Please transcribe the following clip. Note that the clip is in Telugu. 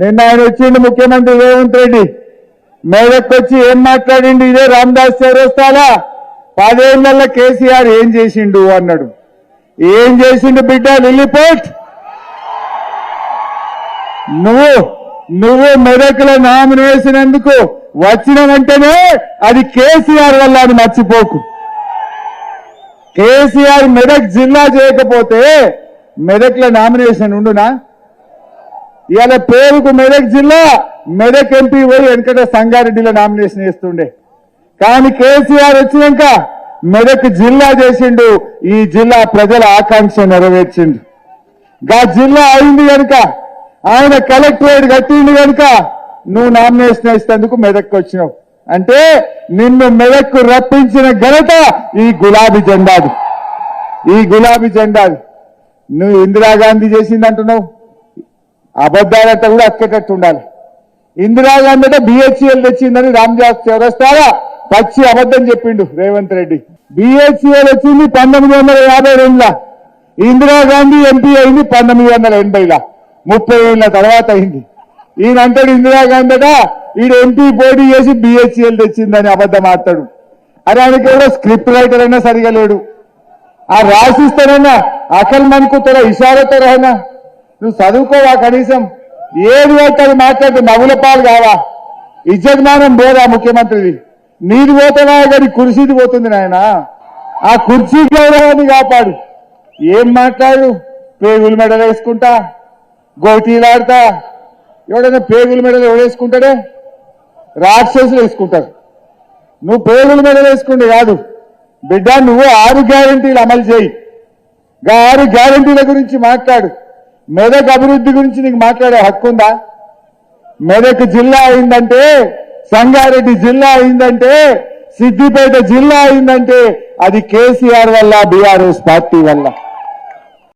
నిన్న ఆయన వచ్చిండు ముఖ్యమంత్రి రేవంత్ రెడ్డి. మేడకు వచ్చి ఏం మాట్లాడిండు? ఇదే రామదాస్ చౌరస్తాలా పదేళ్ళ కేసీఆర్ ఏం చేసిండు అన్నాడు. ఏం చేసిండు బిడ్డ లిల్లిపోట్ నువ్వు నువ్వు మెదకుల నామినేషన్ ఎందుకు వచ్చిన వెంటనే అది కేసీఆర్ వల్ల అని మర్చిపోకు. కేసీఆర్ మెదక్ జిల్లా చేయకపోతే మెదక్ల నామినేషన్ ఉండునా? ఇవాళ పేరుకు మెదక్ జిల్లా మెదక్ ఎంపీ పోయి వెనకట సంగారెడ్డిలో నామినేషన్ వేస్తుండే. కానీ కేసీఆర్ వచ్చినాక మెదక్ జిల్లా చేసిండు ఈ జిల్లా ప్రజల ఆకాంక్ష నెరవేర్చిండు. గా జిల్లా అయింది కనుక ఆయన కలెక్టరేట్ కట్టిండు కనుక నువ్వు నామినేషన్ వేసేందుకు మెదక్కి వచ్చినావు. అంటే నిన్ను మెదక్కు రప్పించిన ఘనత ఈ గులాబీ జెండాది. ఈ గులాబీ జెండాది. నువ్వు ఇందిరాగాంధీ చేసింది అంటున్నావు అబద్ధాలంతా కూడా అక్కేటట్టు ఉండాలి. ఇందిరాగాంధీ అంటే బిహెచ్ఎల్ తెచ్చిందని రామ్దాస్ చౌరస్తారా పచ్చి అబద్ధం చెప్పిండు రేవంత్ రెడ్డి. బిహెచ్ఎల్ వచ్చింది పంతొమ్మిది వందల యాభై రెండులా. ఇందిరాగాంధీ ఎంపీ అయింది పంతొమ్మిది వందల ఎనభైలా. ముప్పై ఏళ్ళ తర్వాత అయింది. ఈయన అంటాడు ఇందిరాగాంధీ అట ఈడు ఎంపీ పోటీ చేసి బిహెచ్ఎల్ తెచ్చిందని అబద్ధం ఆడతాడు. అరే ఆయనకి ఎవరో స్క్రిప్ట్ రైటర్ అయినా సరిగా లేడు. ఆ రాసిస్తానన్నా అఖల్ మనుకుతారా ఇషారతో నువ్వు చదువుకోవా కనీసం? ఏది పడితే మాట్లాడి నవ్వుల పాలు కావా? ఇజ్జతమానం పోదా ముఖ్యమంత్రిది? నీది పోతున్నా కానీ కుర్చీది పోతుంది నాయన. ఆ కుర్చీ గౌరవాన్ని కాపాడు. ఏం మాట్లాడు? పేగులు మెడలు వేసుకుంటా గోటీలాడతా ఎవడైనా పేగుల మెడలు ఎవడేసుకుంటాడే రాక్షసులు వేసుకుంటారు. నువ్వు పేగుల మెడలు వేసుకుంటే కాదు. బిడ్డ నువ్వు ఆరు గ్యారంటీలు అమలు చేయి. ఆరు గ్యారంటీల గురించి మాట్లాడు. మెదక్ అభివృద్ధి గురించి నీకు మాట్లాడే హక్కు ఉందా? మెదక్ జిల్లా అయిందంటే సంగారెడ్డి జిల్లా అయిందంటే సిద్దిపేట జిల్లా అయిందంటే అది కేసీఆర్ వల్ల బీఆర్ఎస్ పార్టీ వల్ల.